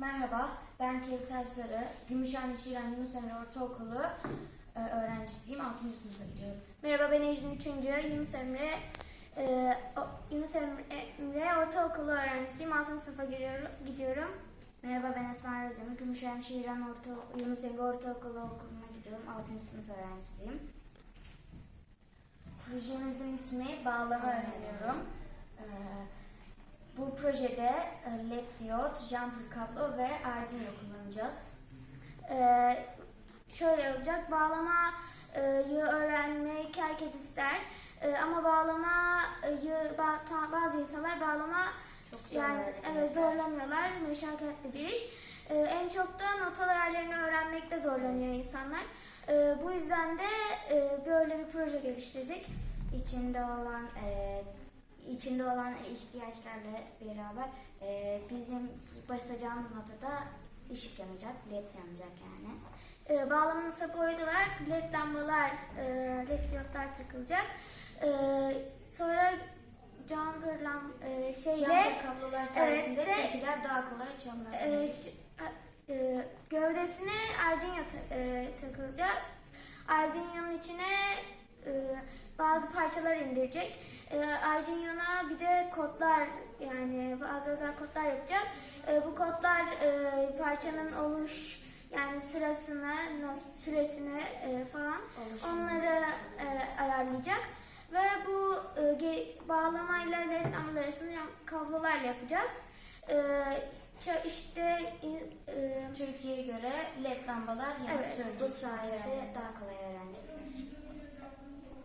Merhaba, ben Kevser Sarı. Gümüşhane Şiran Yunus Emre Ortaokulu e, öğrencisiyim. 6. sınıfa gidiyorum. Merhaba ben Ecrin Üçüncü, Yunus Emre, e, Yunus Emre, Ortaokulu öğrencisiyim, 6. sınıfa giriyorum, gidiyorum. Merhaba, ben Esma Özdemir. Gümüşhane Şiran Orta Yunus Emre Ortaokulu okuluna gidiyorum. 6. sınıf öğrencisiyim. Projemizin ismi Bağlama Öğreniyorum. E, bu projede e, LED diyot, jumper kablo ve Arduino kullanacağız. E, şöyle olacak, bağlamayı öğrenmek herkes ister. E, ama bağlamayı ba- ta- bazı insanlar bağlama Çok zor yani evet zorlanıyorlar, meşakkatli bir iş. E, en çok da nota ayarlarını öğrenmekte zorlanıyor insanlar. E, bu yüzden de e, böyle bir proje geliştirdik. içinde olan e, içinde olan ihtiyaçlarla beraber e, bizim basacağımız notada ışık yanacak, led yanacak yani. E, bağlamanın sapı olarak led lambalar, e, led diyotlar takılacak. E, sonra jumper lam e, şeyle Jumper kablolar sayesinde evet, türküler daha kolay e, çalınabilecek. ş- e, gövdesine Arduino ta- e, takılacak. Arduino'nun içine e, bazı parçalar indirecek. E, Arduino'na bir de kodlar yani bazı özel kodlar yapacağız. E, bu kodlar e, parçanın oluş yani sırasını, nasıl süresini e, falan Oluşumu. onları e, ayarlayacak. Ve bu e, bağlamayla led lambalar arasında kablolarla yapacağız. E, işte e, Türkiye'ye göre led lambalar yanıp Evet, bu sayede daha kolay